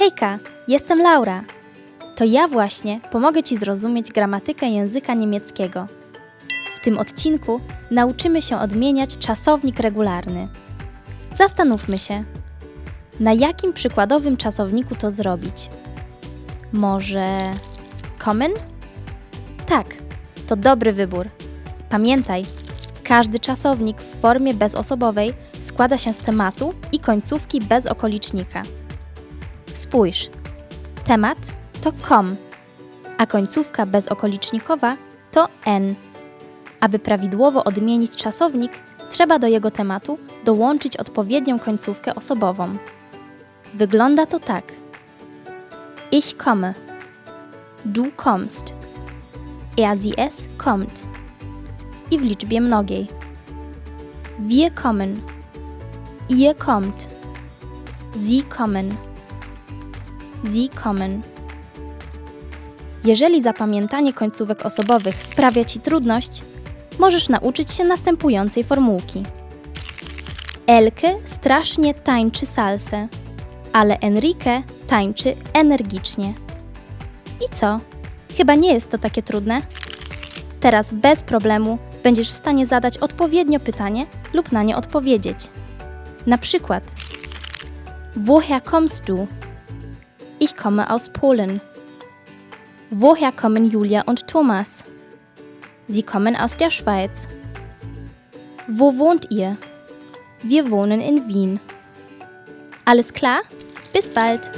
Hejka, jestem Laura. To ja właśnie pomogę Ci zrozumieć gramatykę języka niemieckiego. W tym odcinku nauczymy się odmieniać czasownik regularny. Zastanówmy się, na jakim przykładowym czasowniku to zrobić. Może kommen? Tak, to dobry wybór. Pamiętaj, każdy czasownik w formie bezosobowej składa się z tematu i końcówki bez okolicznika. Spójrz, temat to kom, a końcówka bezokolicznikowa to n. Aby prawidłowo odmienić czasownik, trzeba do jego tematu dołączyć odpowiednią końcówkę osobową. Wygląda to tak. Ich komme. Du kommst. Er sie es kommt. I w liczbie mnogiej. Wir kommen. Ihr kommt. Sie kommen. Sie kommen. Jeżeli zapamiętanie końcówek osobowych sprawia Ci trudność, możesz nauczyć się następującej formułki. Elke strasznie tańczy salsę, ale Enrique tańczy energicznie. I co? Chyba nie jest to takie trudne? Teraz bez problemu będziesz w stanie zadać odpowiednio pytanie lub na nie odpowiedzieć. Na przykład: Woher kommst du? Ich komme aus Polen. Woher kommen Julia und Thomas? Sie kommen aus der Schweiz. Wo wohnt ihr? Wir wohnen in Wien. Alles klar? Bis bald!